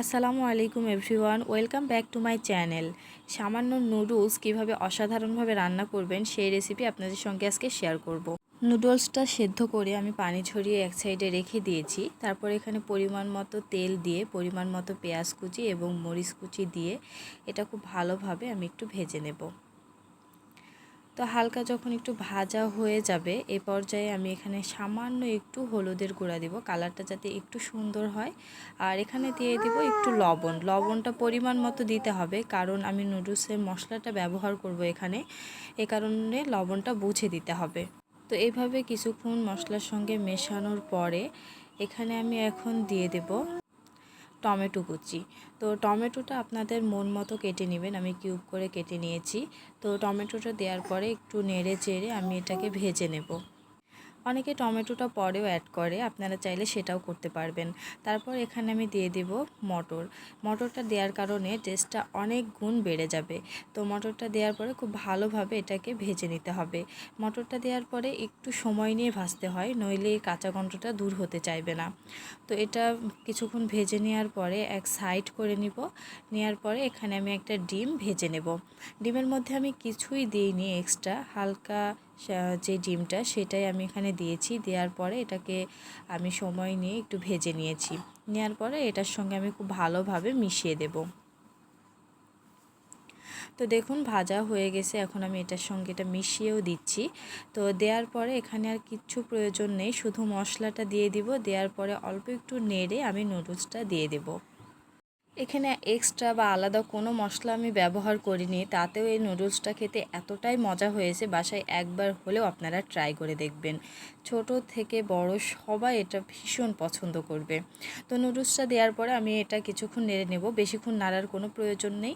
আসসালামু আলাইকুম everyone, welcome back to my channel. সামান্য নুডলস কীভাবে অসাধারণভাবে রান্না করবেন সেই রেসিপি আপনাদের সঙ্গে আজকে শেয়ার করব। নুডলসটা সেদ্ধ করে আমি পানি ছড়িয়ে এক সাইডে রেখে দিয়েছি। তারপর এখানে পরিমাণ মতো তেল দিয়ে, পরিমাণ মতো পেঁয়াজ কুচি এবং মরিচ কুচি দিয়ে এটা খুব ভালোভাবে আমি একটু ভেজে নেব। তো হালকা যখন একটু ভাজা হয়ে যাবে, এ পর্যায়ে আমি এখানে সামান্য একটু হলুদের গুঁড়া দিব। কালারটা যাতে একটু সুন্দর হয়। আর এখানে দিয়ে দিব একটু লবণ। লবণটা পরিমাণ মতো দিতে হবে, কারণ আমি নুডলসের মশলাটা ব্যবহার করব এখানে। এ কারণে লবণটা বুঝে দিতে হবে। তো এইভাবে কিছুক্ষণ মশলার সঙ্গে মেশানোর পরে এখানে আমি এখন দিয়ে দেব টমেটো কুচি। তো টমেটোটা আপনাদের মন মতো কেটে নেবেন, আমি কিউব করে কেটে নিয়েছি। তো টমেটোটা দেওয়ার পরে একটু নেড়ে চেড়ে আমি এটাকে ভেজে নেব। অনেকে টমেটোটা পরেও অ্যাড করে, আপনারা চাইলে সেটাও করতে পারবেন। তারপর এখানে আমি দিয়ে দেব মটর। মটরটা দেওয়ার কারণে টেস্টটা অনেক গুণ বেড়ে যাবে। তো মটরটা দেওয়ার পরে খুব ভালোভাবে এটাকে ভেজে নিতে হবে। মটরটা দেওয়ার পরে একটু সময় নিয়ে ভাজতে হয়, নইলে কাঁচা গন্ধটা দূর হতে চাইবে না। তো এটা কিছুক্ষণ ভেজে নেওয়ার পরে এক সাইড করে নিব। নেওয়ার পরে এখানে আমি একটা ডিম ভেজে নেব। ডিমের মধ্যে আমি কিছুই দিইনি এক্সট্রা হালকা যে ডিমটা সেটাই আমি এখানে দিয়েছি। দেওয়ার পরে এটাকে আমি সময় নিয়ে একটু ভেজে নিয়েছি। নেওয়ার পরে এটার সঙ্গে আমি খুব ভালোভাবে মিশিয়ে দেব। তো দেখুন, ভাজা হয়ে গেছে। এখন আমি এটার সঙ্গে এটা মিশিয়েও দিচ্ছি। তো দেওয়ার পরে এখানে আর কিচ্ছু প্রয়োজন নেই। শুধু মশলাটা দিয়ে দিব। দেওয়ার পরে অল্প একটু নেড়ে আমি নুডলসটা দিয়ে দেবো। এখানে এক্সট্রা বা আলাদা কোনো মশলা আমি ব্যবহার করিনি, তাতেও এই নুডলসটা খেতে এতটাই মজা হয়েছে, বাসায় একবার হলেও আপনারা ট্রাই করে দেখবেন। ছোট থেকে বড় সবাই এটা ভীষণ পছন্দ করবে। তো নুডলসটা দেওয়ার পরে আমি এটা কিছুক্ষণ নেড়ে নেব, বেশিক্ষণ নাড়ার কোনো প্রয়োজন নেই।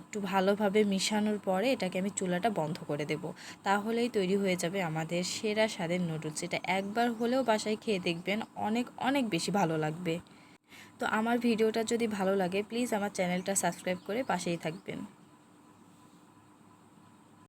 একটু ভালোভাবে মিশানোর পরে এটাকে আমি চুলাটা বন্ধ করে দেব। তাহলেই তৈরি হয়ে যাবে আমাদের সেরা স্বাদের নুডলস এটা একবার হলেও বাসায় খেয়ে দেখবেন, অনেক অনেক বেশি ভালো লাগবে। তো আমার ভিডিওটা যদি ভালো লাগে প্লিজ আমার চ্যানেলটা সাবস্ক্রাইব করে পাশেই থাকবেন।